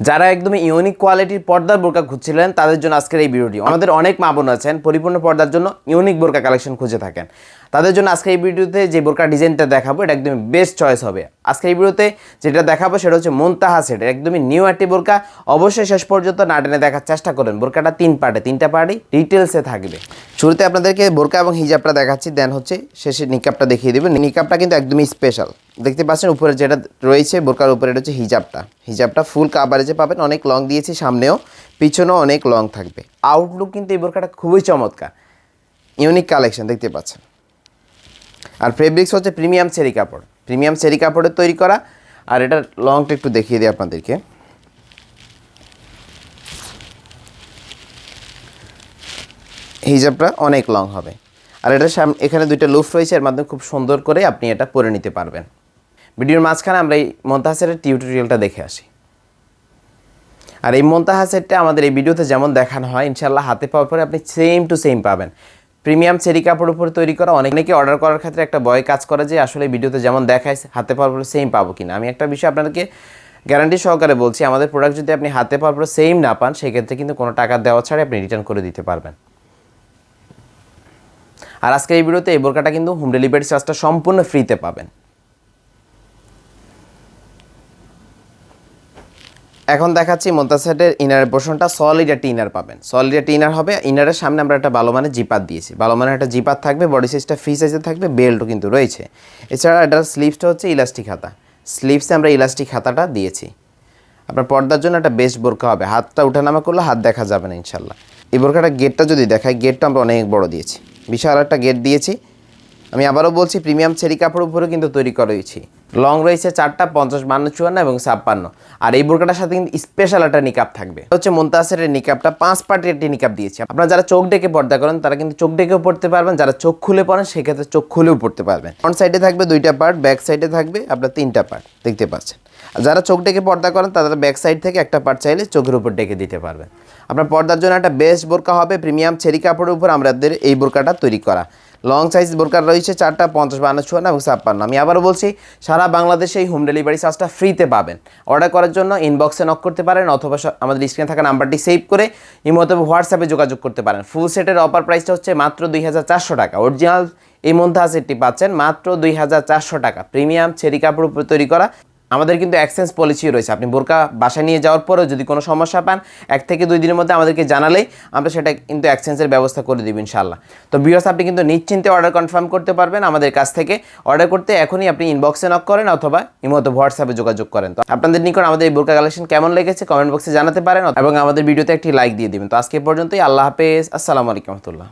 যারা একদমই ইউনিক কোয়ালিটির পর্দার বোরকা খুঁজছিলেন, তাদের জন্য আজকের এই ভিডিওটি। আমাদের অনেক মা বোন আছেন, পরিপূর্ণ পর্দার জন্য ইউনিক বোরকা কালেকশন খুঁজে থাকেন। তাদের জন্য আজকে এই ভিডিওতে যে বোরকা ডিজাইনটা দেখাবো, এটা একদমই বেস্ট চয়েস হবে। আজকে এই ভিডিওতে যেটা দেখাবো, সেটা হচ্ছে মন্তাহা সেট একদমই নিউ একটি বোরকা। অবশ্যই শেষ পর্যন্ত না টেনে দেখার চেষ্টা করেন। বোরকাটা তিন পার্টে, তিনটা পার্টই ডিটেলসে থাকবে। শুরুতে আপনাদেরকে বোরকা এবং হিজাবটা দেখাচ্ছি দেন হচ্ছে শেষে নিকাপটা দেখিয়ে দেবেন নিকাপটা কিন্তু একদমই স্পেশাল দেখতে পাচ্ছেন, উপরে যেটা রয়েছে, বোরকার উপরে এটা হচ্ছে হিজাবটা। হিজাবটা ফুল কাভারেজে পাবেন, অনেক লং দিয়েছি, সামনেও, পিছনেও অনেক লং থাকবে। আউটলুক কিন্তু এই বোরকাটা খুবই চমৎকার। ইউনিক কালেকশন দেখতে পাচ্ছেন। আর ফেব্রিক্স হচ্ছে প্রিমিয়াম চেরি কাপড়। প্রিমিয়াম চেরি কাপড়ের তৈরি করা। আর এটার লংটা একটু দেখিয়ে দিই আপনাদেরকে। হিজাবটা অনেক লং হবে। আর এটা এখানে দুইটা লুফ রয়েছে, এর মাধ্যমে খুব সুন্দর করে আপনি এটা পরে নিতে পারবেন। ভিডিওর মাঝখানে আমরা এই মন্তাহাসের টিউটোরিয়ালটা দেখে আসি। আর এই মন্তাহা সেটটা আমাদের এই ভিডিওতে যেমন দেখানো হয় ইনশাল্লাহ হাতে পাওয়ার পরে আপনি সেম টু সেম পাবেন। প্রিমিয়াম চেরি কাপড় উপর তৈরি করা, অনেকে অর্ডার করার ক্ষেত্রে একটা ভয় কাজ করে যে আসলে ভিডিওতে যেমন দেখায়, হাতে পাওয়ার পরে সেম পাবো কিনা। আমি একটা বিষয় আপনাদেরকে গ্যারান্টি সহকারে বলছি, আমাদের প্রোডাক্ট যদি আপনি হাতে পাওয়ার পরে সেম না পান, সেক্ষেত্রে কিন্তু কোনো টাকা দেওয়া ছাড়াই আপনি রিটার্ন করে দিতে পারবেন। আর আজকে এই ভিডিওতে এই বোরকাটা কিন্তু হোম ডেলিভারি চার্জটা সম্পূর্ণ ফ্রিতে পাবেন। এখন দেখাচ্ছি মোন্তাসেটের ইনারের পোর্শনটা সলিড একটা ইনার পাবেন। সলিড একটা ইনার হবে ইনারের সামনে আমরা একটা ভালো মানের জিপাত দিয়েছি। ভালো মানের একটা জিপাত থাকবে বডি সাইজটা ফ্রি সাইজে থাকবে বেল্টও কিন্তু রয়েছে। এছাড়া এটার স্লিভসটা হচ্ছে ইলাস্টিক হাতা। স্লিভসে আমরা ইলাস্টিক হাতাটা দিয়েছি। আপনার পর্দার জন্য একটা বেস্ট বোরকা হবে। হাতটা উঠানামা করলে হাত দেখা যাবে না, ইনশাল্লাহ। এই বোরকাটা গেটটা যদি দেখায় গেটটা আমরা অনেক বড় দিয়েছি। বিশাল একটা গেট দিয়েছি। আমি আবারও বলছি, প্রিমিয়াম ছেড়ি কাপড় উপরে কিন্তু তৈরি করেছি লং রয়েছে চারটা পঞ্চাশ, বান্ন, চুয়ান্ন এবং ছাপ্পান্ন। আর এই বোরকাটার সাথে কিন্তু স্পেশাল একটা নিকাপ থাকবে। হচ্ছে মন্তাসের নিকাপটা পাঁচ পার্টের একটি নিকাপ দিয়েছি। আপনারা যারা চোখ ডেকে পর্দা করেন, তারা কিন্তু চোখ ডেকেও পড়তে পারবেন। যারা চোখ খুলে পড়েন, সেক্ষেত্রে চোখ খুলেও পড়তে পারবেন। ফ্রন্ট সাইডে থাকবে দুইটা পার্ট ব্যাক সাইডে থাকবে আপনার তিনটা পার্ট দেখতে পাচ্ছেন? যারা চোখ ডেকে পর্দা করেন তারা ব্যাক সাইড থেকে একটা পার্ট চাইলে চোখের উপর ডেকে দিতে পারবেন। আপনার পর্দার জন্য একটা বেস্ট বোরকা হবে প্রিমিয়াম চেরি কাপড়ের উপর আমাদের এই বোরকাটা তৈরি করা। লং সাইজ বোরকার রয়েছে, চারটা পঞ্চাশ, বান্ন, চুয়ান্ন এবং ছাপ্পান্ন। আমি আবারও বলছি, সারা বাংলাদেশে এই হোম ডেলিভারি চার্জটা ফ্রিতে পাবেন। অর্ডার করার জন্য ইনবক্সে নক করতে পারেন অথবা আমাদের স্ক্রিনে থাকা নাম্বারটি সেভ করে ইমো হোয়াটসঅ্যাপে যোগাযোগ করতে পারেন। ফুল সেটের অফার প্রাইসটা হচ্ছে মাত্র দুই হাজার চারশো টাকা। অরিজিনাল এই মন্থা সেটটি পাচ্ছেন, মাত্র দুই হাজার চারশো টাকা। প্রিমিয়াম চেরি কাপড় উপর তৈরি করা আমাদের কিন্তু এক্সচেঞ্জ পলিসি রয়েছে। আপনি বোরকা বাসায় নিয়ে যাওয়ার পরেও যদি কোনো সমস্যা পান, এক থেকে দুই দিনের মধ্যে আমাদেরকে জানালেই আমরা সেটা কিন্তু এক্সচেঞ্জের ব্যবস্থা করে দিব ইনশাল্লাহ তো বিয়স আপনি কিন্তু নিশ্চিন্তে অর্ডার কনফার্ম করতে পারবেন আমাদের কাছ থেকে। অর্ডার করতে এখনই আপনি ইনবক্সে নক করেন অথবা ইমতো হোয়াটসঅ্যাপে যোগাযোগ করেন। তো আপনাদের নিকট আমাদের এই বোরকা কালেকশন কেমন লেগেছে কমেন্ট বক্সে জানাতে পারেন এবং আমাদের ভিডিওতে একটি লাইক দিয়ে দিবেন। তো আজকে পর্যন্তই। আল্লাহ হাফেজ। আসসালামু আলাইকুম রহমতুল্লাহ।